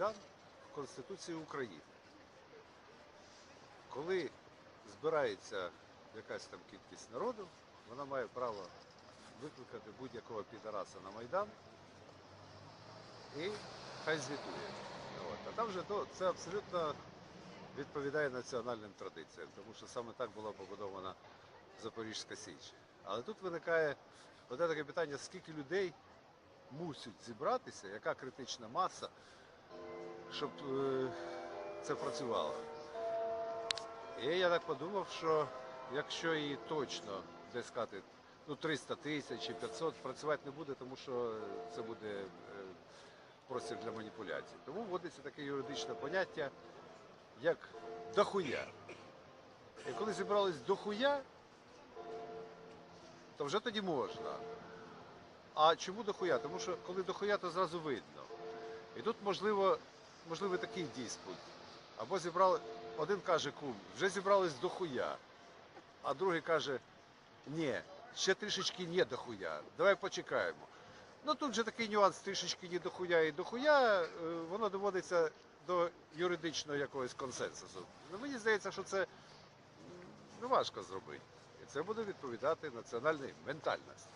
Майдан в Конституції України. Коли збирається якась там кількість народу, вона має право викликати будь-якого підараса на Майдан і хай звітує. От. А там вже то, це абсолютно відповідає національним традиціям, тому що саме так була побудована Запорізька Січ. Але тут виникає одне таке питання, скільки людей мусять зібратися, яка критична маса, щоб е, це працювало. І я так подумав, що якщо її точно десь сказати, ну 300 тисяч чи 500 працювати не буде, тому що це буде е, простір для маніпуляцій. Тому вводиться таке юридичне поняття, як дохуя. І коли зібрались дохуя, то вже тоді можна. А чому дохуя? Тому що коли дохуя, то зразу видно. І тут можливо, можливо такий диспут. Або зібрали, один каже кум, вже зібрались дохуя, а другий каже, ні, ще трішечки не дохуя, давай почекаємо. Ну тут же такий нюанс трішечки не дохуя і дохуя, е, воно доводиться до юридичного якогось консенсусу. Ну, мені здається, що це ну, важко зробити. І це буде відповідати національній ментальності.